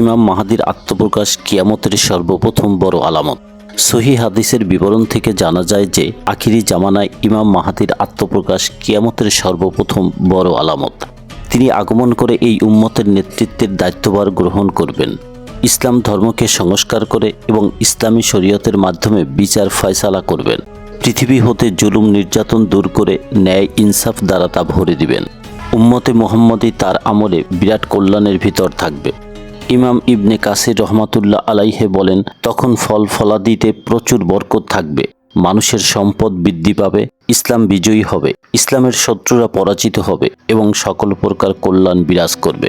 ইমাম মাহাদির আত্মপ্রকাশ কিয়ামতের সর্বপ্রথম বড় আলামত। সহি হাদিসের বিবরণ থেকে জানা যায় যে, আখিরি জামানায় ইমাম মাহাদির আত্মপ্রকাশ কিয়ামতের সর্বপ্রথম বড় আলামত। তিনি আগমন করে এই উম্মতের নেতৃত্বের দায়িত্বভার গ্রহণ করবেন। ইসলাম ধর্মকে সংস্কার করে এবং ইসলামী শরীয়তের মাধ্যমে বিচার ফয়সালা করবেন। পৃথিবী হতে জুলুম নির্যাতন দূর করে ন্যায় ইনসাফ দ্বারা তা ভরে দিবেন। উম্মতে মোহাম্মদই তার আমলে বিরাট কল্যাণের ভিতর থাকবে। ইমাম ইবনে কাসির রহমাতুল্লাহ আলাইহে বলেন, তখন ফল ফলাদিতে প্রচুর বরকত থাকবে, মানুষের সম্পদ বৃদ্ধি পাবে, ইসলাম বিজয়ী হবে, ইসলামের শত্রুরা পরাজিত হবে এবং সকল প্রকার কল্যাণ বিরাজ করবে।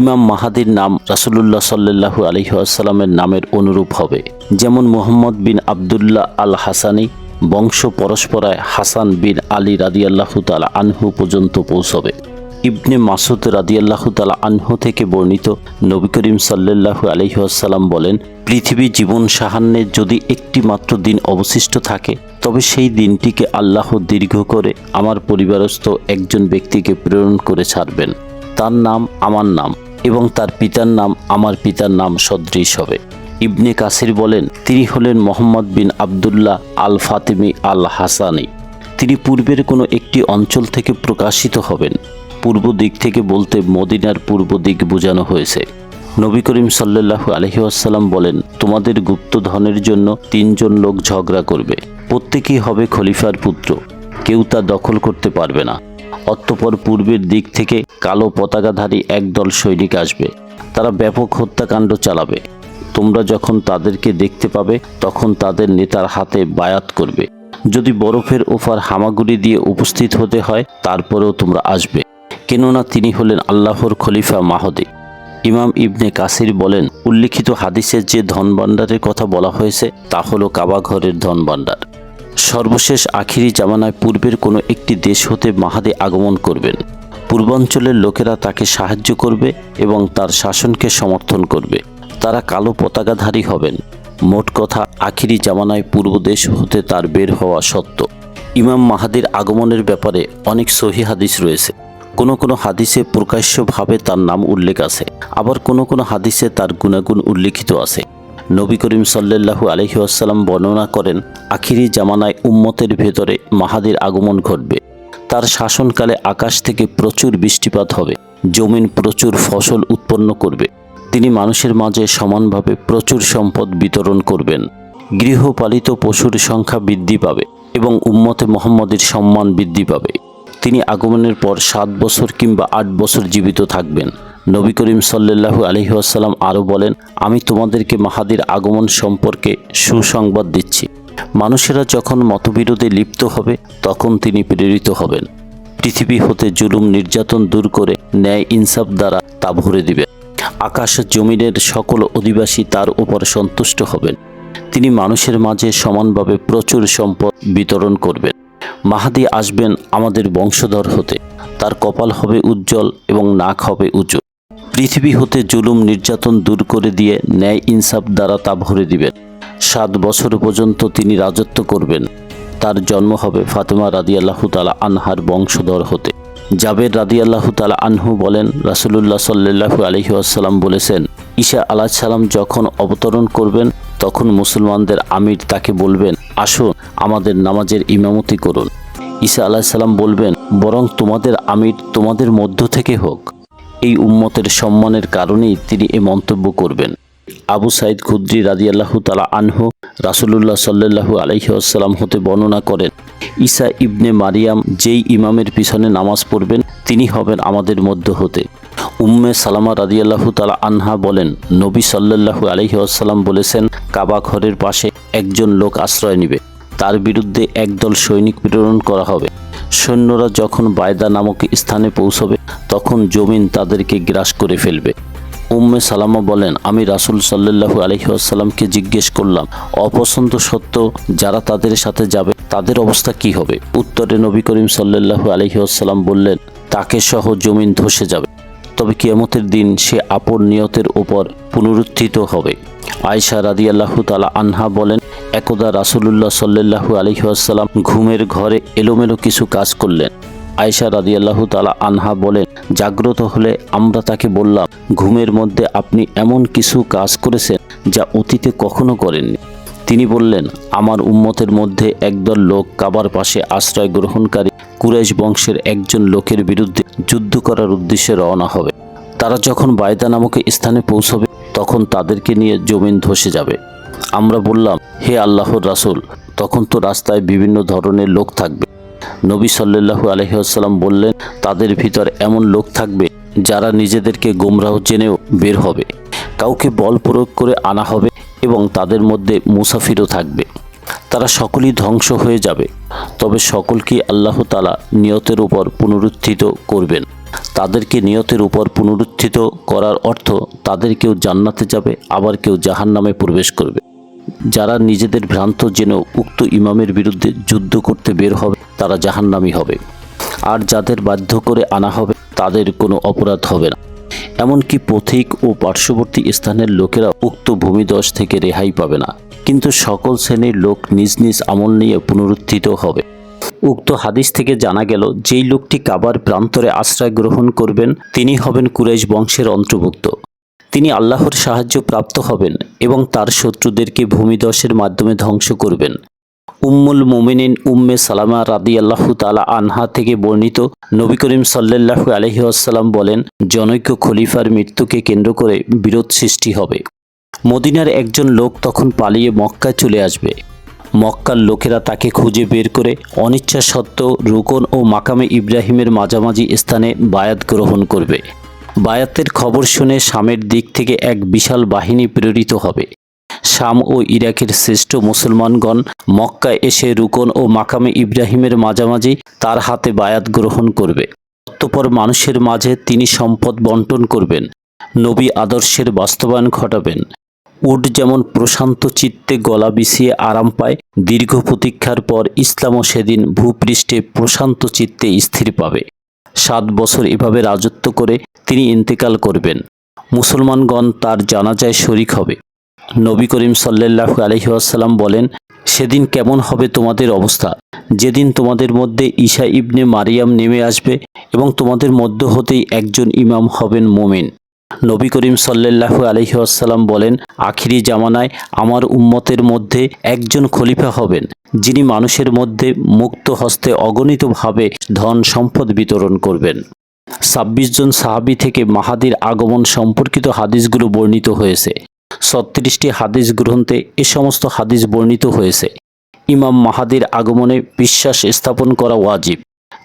ইমাম মাহাদির নাম রাসুলুল্লাহ সাল্লু আলহিহাসাল্লামের নামের অনুরূপ হবে। যেমন মোহাম্মদ বিন আবদুল্লাহ আল হাসানি বংশ পরস্পরায় হাসান বিন আলী রাদিয়াল্লাহু তালা আনহু পর্যন্ত পৌঁছবে। ইবনে মাসুদ রাদিয়াল্লাহু তালা আনহু থেকে বর্ণিত নবী করিম সাল্লাল্লাহু আলহিহাসাল্লাম বলেন, পৃথিবী জীবন সাহান্যে যদি একটি মাত্র দিন অবশিষ্ট থাকে, তবে সেই দিনটিকে আল্লাহ দীর্ঘ করে আমার পরিবারস্থ একজন ব্যক্তিকে প্রেরণ করে ছাড়বেন। তার নাম আমার নাম এবং তার পিতার নাম আমার পিতার নাম সদৃশ হবে। ইবনে কাসির বলেন, তিনি হলেন মোহাম্মদ বিন আবদুল্লাহ আল ফাতিমি আল হাসানি তিনি পূর্বের কোনো একটি অঞ্চল থেকে প্রকাশিত হবেন। পূর্ব দিক থেকে বলতে মদিনার পূর্ব দিক বোঝানো হয়েছে। নবী করিম সাল্লাল্লাহু আলহিউসাল্লাম বলেন, তোমাদের গুপ্তধনের জন্য তিনজন লোক ঝগড়া করবে। প্রত্যেকেই হবে খলিফার পুত্র। কেউ তা দখল করতে পারবে না। অতঃপর পূর্বের দিক থেকে কালো পতাকাধারী একদল সৈনিক আসবে। তারা ব্যাপক হত্যাকাণ্ড চালাবে। তোমরা যখন তাদেরকে দেখতে পাবে, তখন তাদের নেতার হাতে বায়াত করবে। যদি বরফের ওফার হামাগুড়ি দিয়ে উপস্থিত হতে হয়, তারপরেও তোমরা আসবে। কেননা তিনি হলেন আল্লাহর খলিফা মাহদি। ইমাম ইবনে কাসির বলেন, উল্লিখিত হাদিসের যে ধনভাণ্ডারের কথা বলা হয়েছে, তা হলো কাবাঘরের ধনভাণ্ডার। সর্বশেষ আখিরি জামানায় পূর্বের কোনো একটি দেশ হতে মাহাদি আগমন করবেন। পূর্বাঞ্চলের লোকেরা তাকে সাহায্য করবে এবং তার শাসনকে সমর্থন করবে। তারা কালো পতাকাধারী হবেন। মোট কথা, আখিরি জামানায় পূর্ব দেশ হতে তার বের হওয়া সত্য। ইমাম মাহাদির আগমনের ব্যাপারে অনেক সহি হাদিস রয়েছে। কোনো কোনো হাদিসে প্রকাশ্যভাবে তার নাম উল্লেখ আছে, আবার কোনো কোনো হাদিসে তার গুণাগুণ উল্লিখিত আছে। নবী করিম সাল্লাল্লাহু আলহি আসাল্লাম বর্ণনা করেন, আখিরি জামানায় উম্মতের ভেতরে মাহাদির আগমন ঘটবে। তার শাসনকালে আকাশ থেকে প্রচুর বৃষ্টিপাত হবে, জমিন প্রচুর ফসল উৎপন্ন করবে। তিনি মানুষের মাঝে সমানভাবে প্রচুর সম্পদ বিতরণ করবেন। গৃহপালিত পশুর সংখ্যা বৃদ্ধি পাবে এবং উম্মতে মোহাম্মদের সম্মান বৃদ্ধি পাবে। তিনি আগমনের পর সাত বছর কিংবা আট বছর জীবিত থাকবেন। নবী করিম সাল্লাল্লাহু আলহিহাসাল্লাম আরও বলেন, আমি তোমাদেরকে মাহাদির আগমন সম্পর্কে সুসংবাদ দিচ্ছি। মানুষেরা যখন মতবিরোধে লিপ্ত হবে, তখন তিনি প্রেরিত হবেন। পৃথিবী হতে জুলুম নির্যাতন দূর করে ন্যায় ইনসাফ দ্বারা তা ভরে দিবেন আকাশ জমিনের সকল অধিবাসী তার উপর সন্তুষ্ট হবেন। তিনি মানুষের মাঝে সমানভাবে প্রচুর সম্পদ বিতরণ করবেন। মাহাদি আসবেন আমাদের বংশধর হতে। তার কপাল হবে উজ্জ্বল এবং নাক হবে উঁচু। পৃথিবী হতে জুলুম নির্যাতন দূর করে দিয়ে ন্যায় ইনসাফ দ্বারা তা ভরে দিবেন। সাত বছর পর্যন্ত তিনি রাজত্ব করবেন। তার জন্ম হবে ফাতেমা রাদিয়াল্লাহু তালা আনহার বংশধর হতে। জাবের রাদিয়াল্লাহু তালা আনহু বলেন, রাসুলুল্লাহ সাল্লাহু আলহি বলেছেন, ঈশা আলাহ সালাম যখন অবতরণ করবেন তখন মুসলমানদের আমির তাকে বলবেন, আসুন, আমাদের নামাজের ইমামতি করুন। ঈসা আলাহ সাল্লাম বলবেন, বরং তোমাদের আমির তোমাদের মধ্য থেকে হোক। এই উম্মতের সম্মানের কারণেই তিনি এ মন্তব্য করবেন। আবু সাইদ খুদ্রি রাদিয়াল্লাহু তালা আনহু রাসুলুল্লাহ সাল্লাহু আলহিউসাল্লাম হতে বর্ণনা করেন, ঈসা ইবনে মারিয়াম যেই ইমামের পিছনে নামাজ পড়বেন, তিনি হবেন আমাদের মধ্য হতে। উম্মে সালামা রাদিয়াল্লাহু তালা আনহা বলেন, নবী সাল্লাহু আলহিউসাল্লাম বলেছেন, কাবা ঘরের পাশে একজন লোক আশ্রয় নিবে। তার বিরুদ্ধে একদল সৈনিক প্রেরণ করা হবে। সৈন্যরা যখন বায়দা নামক স্থানে পৌঁছবে, তখন জমিন তাদেরকে গ্রাস করে ফেলবে। উম্মে সালামা বলেন, আমি রাসুল সাল্লাহু আলহিহাসাল্লামকে জিজ্ঞেস করলাম, অপছন্দ সত্য যারা তাদের সাথে যাবে, তাদের অবস্থা কি হবে? উত্তরে নবী করিম সাল্লাহু আলহিহাসাল্লাম বললেন, তাকে সহ জমিন ধসে যাবে। তবে কিয়ামতের দিন সে আপন নিয়তের ওপর পুনরুত্থিত হবে। আয়সা রাদিয়াল্লাহু তালা আনহা বলেন, একদা রাসুলুল্লাহ সাল্লাহু আলহিহাসাল্লাম ঘুমের ঘরে এলোমেলো কিছু কাজ করলেন। আয়সা রাদিয়াল্লাহু তালা আনহা বলেন, জাগ্রত হলে আমরা তাকে বললাম, ঘুমের মধ্যে আপনি এমন কিছু কাজ করেছেন যা অতীতে কখনো করেননি। তিনি বললেন, আমার উম্মতের মধ্যে একদল লোক কাবার পাশে আশ্রয় গ্রহণকারী কুরাইশ বংশের একজন লোকের বিরুদ্ধে যুদ্ধ করার উদ্দেশ্যে রওনা হবে। তারা যখন বায়দা নামক স্থানে পৌঁছবে, তখন তাদেরকে নিয়ে জমিন ধসে যাবে। আমরা বললাম, হে আল্লাহর রাসূল, তখন তো রাস্তায় বিভিন্ন ধরনের লোক থাকবে। নবী সাল্লাল্লাহু আলহিহাস্লাম বললেন, তাদের ভিতর এমন লোক থাকবে যারা নিজেদেরকে গোমরাহ জেনেও বের হবে। কাউকে বল প্রয়োগ করে আনা হবে এবং তাদের মধ্যে মুসাফিরও থাকবে। তারা সকলেই ধ্বংস হয়ে যাবে। তবে সকলকে আল্লাহ তালা নিয়তের উপর পুনরুত্থিত করবেন। তাদেরকে নিয়তের উপর পুনরুত্থিত করার অর্থ তাদের কেউ জান্নাতে যাবে, আবার কেউ জাহান্নামে প্রবেশ করবে। যারা নিজেদের ভ্রান্ত জেনেও উক্ত ইমামের বিরুদ্ধে যুদ্ধ করতে বের হবে, তারা জাহান্নামী হবে। আর যাদের বাধ্য করে আনা হবে, তাদের কোনো অপরাধ হবে না। এমনকি পথিক ও পার্শ্ববর্তী স্থানের লোকেরা উক্ত ভূমিদশ থেকে রেহাই পাবে না। কিন্তু সকল শ্রেণির লোক নিজ নিজ আমল নিয়ে পুনরুত্থিত হবে। উক্ত হাদিস থেকে জানা গেল, যেই লোকটি কাবার প্রান্তরে আশ্রয় গ্রহণ করবেন, তিনি হবেন কুরাইশ বংশের অন্তর্ভুক্ত। তিনি আল্লাহর সাহায্য প্রাপ্ত হবেন এবং তার শত্রুদেরকে ভূমিদশের মাধ্যমে ধ্বংস করবেন। উম্মুল মোমিনিন উম্মে সালামা রাদি আল্লাহ তালা আনহা থেকে বর্ণিত নবী করিম সাল্লাহু আলহিউসাল্লাম বলেন, জনৈক খলিফার মৃত্যুকে কেন্দ্র করে বিরোধ সৃষ্টি হবে। মদিনার একজন লোক তখন পালিয়ে মক্কায় চলে আসবে। মক্কার লোকেরা তাকে খুঁজে বের করে অনিচ্ছা সত্ত্বেও রুকন ও মাকামে ইব্রাহিমের মাঝামাঝি স্থানে বায়াত গ্রহণ করবে। বায়াতের খবর শুনে শামের দিক থেকে এক বিশাল বাহিনী প্রেরিত হবে। শাম ও ইরাকের শ্রেষ্ঠ মুসলমানগণ মক্কায় এসে রুকন ও মাকামে ইব্রাহিমের মাঝামাঝি তার হাতে বায়াত গ্রহণ করবে। অতঃপর মানুষের মাঝে তিনি সম্পদ বন্টন করবেন। নবী আদর্শের বাস্তবায়ন ঘটাবেন। উট যেমন প্রশান্ত চিত্তে গলা বিছিয়ে আরাম পায়, দীর্ঘ প্রতীক্ষার পর ইসলামও সেদিন ভূপৃষ্ঠে প্রশান্ত চিত্তে স্থির পাবে। সাত বছর এভাবে রাজত্ব করে তিনি ইন্তেকাল করবেন। মুসলমানগণ তার জানাজায় শরিক হবে। নবী করিম সাল্লাল্লাহু আলহিহাসাল্লাম বলেন, সেদিন কেমন হবে তোমাদের অবস্থা? যেদিন তোমাদের মধ্যে ঈশা ইবনে মারিয়াম নেমে আসবে এবং তোমাদের মধ্য হতেই একজন ইমাম হবেন মোমেন। নবী করিম সাল্লাল্লাহু আলহিহাসাল্লাম বলেন, আখিরি জামানায় আমার উম্মতের মধ্যে একজন খলিফা হবেন, যিনি মানুষের মধ্যে মুক্ত হস্তে অগণিতভাবে ধন সম্পদ বিতরণ করবেন। ছাব্বিশ জন সাহাবি থেকে মাহাদির আগমন সম্পর্কিত হাদিসগুলো বর্ণিত হয়েছে। ছত্রিশটি হাদিস গ্রন্থে এ সমস্ত হাদিস বর্ণিত হয়েছে। ইমাম মাহাদির আগমনে বিশ্বাস স্থাপন করা ওয়াজিব,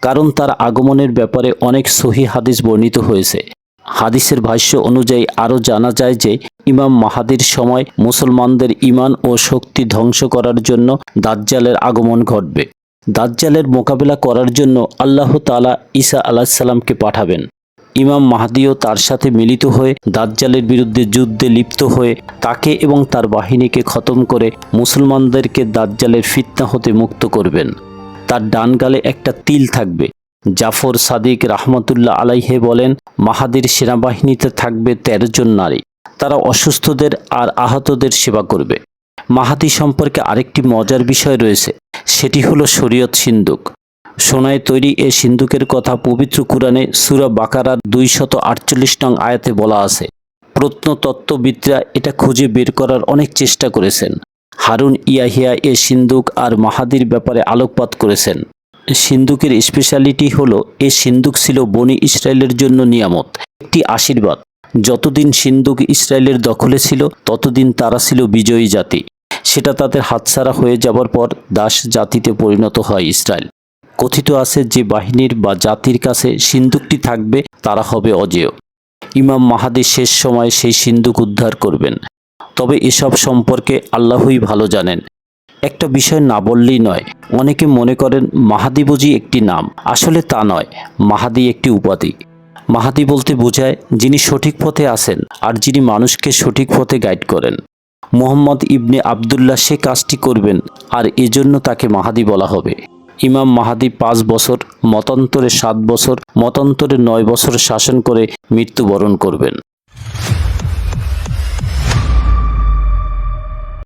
কারণ তার আগমনের ব্যাপারে অনেক সহি হাদিস বর্ণিত হয়েছে। হাদিসের ভাষ্য অনুযায়ী আরও জানা যায় যে, ইমাম মাহাদির সময় মুসলমানদের ইমান ও শক্তি ধ্বংস করার জন্য দাজ্জালের আগমন ঘটবে। দাজ্জালের মোকাবেলা করার জন্য আল্লাহ তালা ঈসা আলাহিসাল্লামকে পাঠাবেন। ইমাম মাহাদিও তার সাথে মিলিত হয়ে দাজ্জালের বিরুদ্ধে যুদ্ধে লিপ্ত হয়ে তাকে এবং তার বাহিনীকে খতম করে মুসলমানদেরকে দাজ্জালের ফিতনা হতে মুক্ত করবেন। তার ডান গালে একটা তিল থাকবে। জাফর সাদিক রাহমাতুল্লাহ আলাইহে বলেন মাহাদির সেনাবাহিনীতে থাকবে তেরো জন নারী। তারা অসুস্থদের আর আহতদের সেবা করবে। মাহাদি সম্পর্কে আরেকটি মজার বিষয় রয়েছে, সেটি হলো শরীয়ত সিন্দুক সোনায় তৈরি এ সিন্দুকের কথা পবিত্র কুরআনে সুরা বাকারার দুই শত আটচল্লিশ নং আয়াতে বলা আছে। প্রত্নতত্ত্ববিদরা এটা খুঁজে বের করার অনেক চেষ্টা করেছেন। হারুন ইয়াহিয়া এ সিন্দুক আর মাহাদির ব্যাপারে আলোকপাত করেছেন। সিন্দুকের স্পেশালিটি হলো, এ সিন্দুক ছিল বনি ইসরায়েলের জন্য নিয়ামত, একটি আশীর্বাদ। যতদিন সিন্দুক ইসরায়েলের দখলে ছিল, ততদিন তারা ছিল বিজয়ী জাতি। সেটা তাদের হাতছাড়া হয়ে যাবার পর দাস জাতিতে পরিণত হয় ইসরায়েল কথিত আছে যে বাহিনীর বা জাতির কাছে সিন্দুকটি থাকবে, তারা হবে অজেয়। ইমাম মাহাদি শেষ সময় সেই সিন্দুক উদ্ধার করবেন। তবে এসব সম্পর্কে আল্লাহই ভালো জানেন। একটা বিষয় না বললেই নয়। অনেকে মনে করেন মাহাদি বুঝি একটি নাম। আসলে তা নয়, মাহাদি একটি উপাধি। মাহাদি বলতে বোঝায় যিনি সঠিক পথে আসেন আর যিনি মানুষকে সঠিক পথে গাইড করেন। মোহাম্মদ ইবনে আবদুল্লাহ সে কাজটি করবেন আর এজন্য তাকে মাহাদি বলা হবে। ইমাম মাহাদি পাঁচ বছর, মতান্তরে সাত বছর, মতান্তরে নয় বছর শাসন করে মৃত্যুবরণ করবেন।